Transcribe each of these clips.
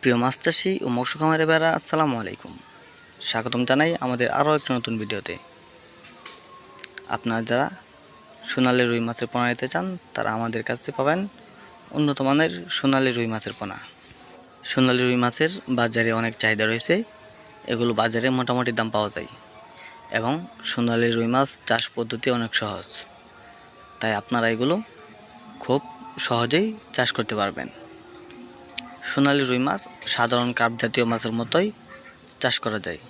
প্রিয় মাছ চাষি ও মৎস্য খামারে বেড়া আসসালামু আলাইকুম। স্বাগতম জানাই আমাদের আরও একটা নতুন ভিডিওতে। আপনারা যারা সোনালি রুই মাছের পোনা নিতে চান, তারা আমাদের কাছে পাবেন উন্নত মানের সোনালি রুই মাছের পোনা। সোনালি রুই মাছের বাজারে অনেক চাহিদা রয়েছে, এগুলো বাজারে মোটামুটি দাম পাওয়া যায় এবং সোনালি রুই মাছ চাষ পদ্ধতি অনেক সহজ। তাই আপনারা এগুলো খুব সহজেই চাষ করতে পারবেন। সোনালী রুই মাছ সাধারণ কার্প জাতীয় মাছের মতোই চাষ করা যায়।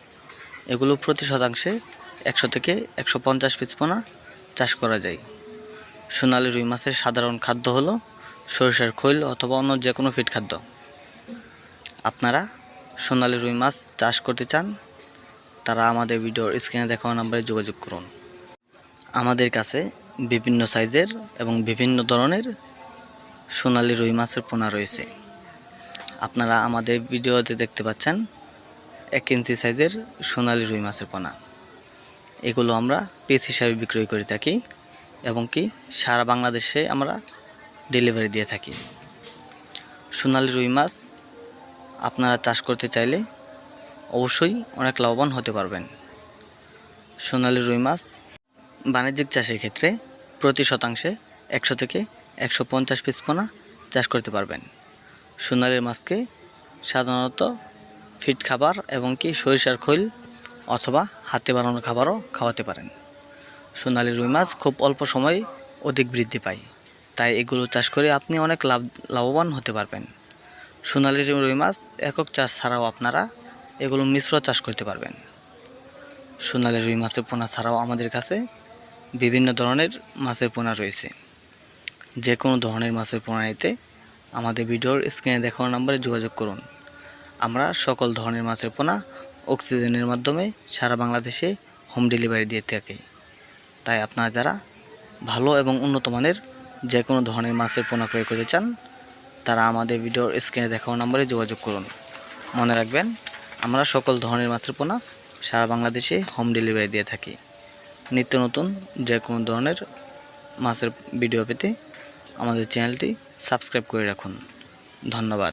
এগুলো প্রতি শতাংশে একশো থেকে একশো পঞ্চাশ পিস পোনা চাষ করা যায়। সোনালি রুই মাছের সাধারণ খাদ্য হলো সরিষার খৈল অথবা অন্য যে কোনো ফিট খাদ্য। আপনারা সোনালি রুই মাছ চাষ করতে চান, তারা আমাদের ভিডিওর স্ক্রিনে দেখানো নাম্বারে যোগাযোগ করুন। আমাদের কাছে বিভিন্ন সাইজের এবং বিভিন্ন ধরনের সোনালি রুই মাছের পোনা রয়েছে। আপনারা আমাদের ভিডিওতে দেখতে পাচ্ছেন এক ইঞ্চি সাইজের সোনালি রুই মাছের পোনা। এগুলো আমরা পিস হিসাবে বিক্রয় করে থাকি এবং কি সারা বাংলাদেশে আমরা ডেলিভারি দিয়ে থাকি। সোনালি রুই মাছ আপনারা চাষ করতে চাইলে অবশ্যই অনেক লাভবান হতে পারবেন। সোনালি রুই মাছ বাণিজ্যিক চাষের ক্ষেত্রে প্রতি শতাংশে একশো থেকে একশো পঞ্চাশ পিস পোনা চাষ করতে পারবেন। সোনালির মাছকে সাধারণত ফিট খাবার এবং কি সরিষার খৈল অথবা হাতে বানানো খাবারও খাওয়াতে পারেন। সোনালি রুই মাছ খুব অল্প সময়ে অধিক বৃদ্ধি পায়। তাই এগুলো চাষ করে আপনি অনেক লাভ, লাভবান হতে পারবেন। সোনালি রুই মাছ একক চাষ ছাড়াও আপনারা এগুলো মিশ্র চাষ করতে পারবেন। সোনালি রুই মাছের পোনা ছাড়াও আমাদের কাছে বিভিন্ন ধরনের মাছের পোনা রয়েছে। যে কোনো ধরনের মাছের পোনা নিতে আমাদের ভিডিওর স্ক্রিনে দেখানো নম্বরে যোগাযোগ করুন। আমরা সকল ধরনের মাছের পোনা অক্সিজেনের মাধ্যমে সারা বাংলাদেশে হোম ডেলিভারি দিয়ে থাকি। তাই আপনারা যারা ভালো এবং উন্নত মানের যে কোনো ধরনের মাছের পোনা ক্রয় করতে চান, তারা আমাদের ভিডিওর স্ক্রিনে দেখানো নম্বরে যোগাযোগ করুন। মনে রাখবেন, আমরা সকল ধরনের মাছের পোনা সারা বাংলাদেশে হোম ডেলিভারি দিয়ে থাকি। নিত্য নতুন যে কোনো ধরনের মাছের ভিডিও পেতে আমাদের চ্যানেলটি সাবস্ক্রাইব করে রাখুন। ধন্যবাদ।